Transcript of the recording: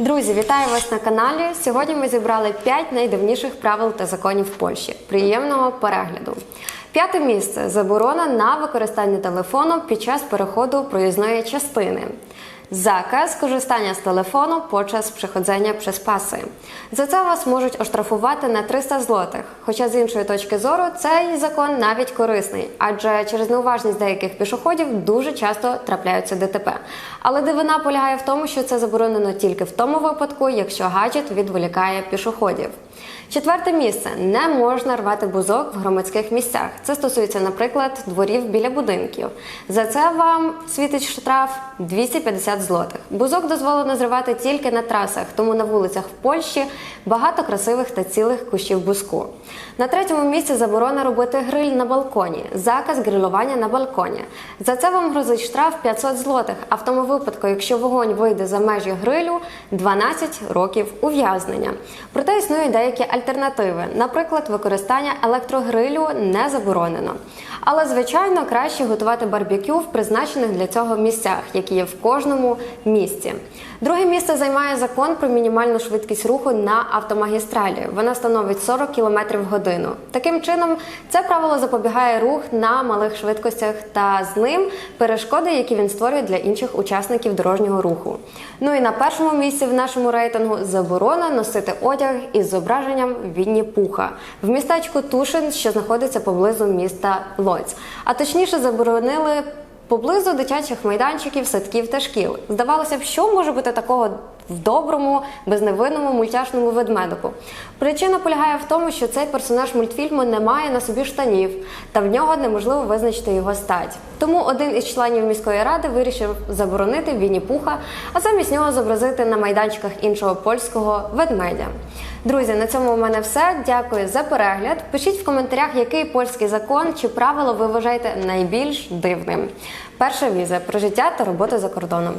Друзі, вітаю вас на каналі. Сьогодні ми зібрали 5 найдавніших правил та законів Польщі. Приємного перегляду. П'яте місце заборона на використання телефону під час переходу проїзної частини. Заказ користання з телефону подчас przechodzenia przez паси. За це вас можуть оштрафувати на 300 злотих. Хоча з іншої точки зору цей закон навіть корисний, адже через неуважність деяких пішоходів дуже часто трапляються ДТП. Але дивина полягає в тому, що це заборонено тільки в тому випадку, якщо гаджет відволікає пішоходів. Четверте місце не можна рвати бузок в громадських місцях. Це стосується, наприклад, дворів біля будинків. За це вам світить штраф 250 злотих. Бузок дозволено зривати тільки на трасах, тому на вулицях в Польщі багато красивих та цілих кущів бузку. На третьому місці заборона робити гриль на балконі, заказ грилювання на балконі. За це вам грозить штраф 500 злотих. А в тому випадку, якщо вогонь вийде за межі грилю, 12 років ув'язнення. Проте існують деякі альтернативи. Наприклад, використання електрогрилю не заборонено. Але звичайно краще готувати барбекю в призначених для цього місцях, які є в кожному місті. Друге місце займає закон про мінімальну швидкість руху на автомагістралі. Вона становить 40 км в годину. Таким чином, це правило запобігає рух на малих швидкостях та з ним перешкоди, які він створює для інших учасників дорожнього руху. Ну і на першому місці в нашому рейтингу заборона носити одяг із зображенням Вінні Пуха в містечку Тушин, що знаходиться поблизу міста Лоць. А точніше заборонили поблизу дитячих майданчиків, садків та шкіл. Здавалося б, що може бути такого в доброму, безневинному мультяшному ведмедику. Причина полягає в тому, що цей персонаж мультфільму не має на собі штанів, та в нього неможливо визначити його стать. Тому один із членів міської ради вирішив заборонити Вінні Пуха, а замість нього зобразити на майданчиках іншого польського ведмедя. Друзі, на цьому у мене все. Дякую за перегляд. Пишіть в коментарях, який польський закон чи правило ви вважаєте найбільш дивним. Перша віза про життя та роботу за кордоном.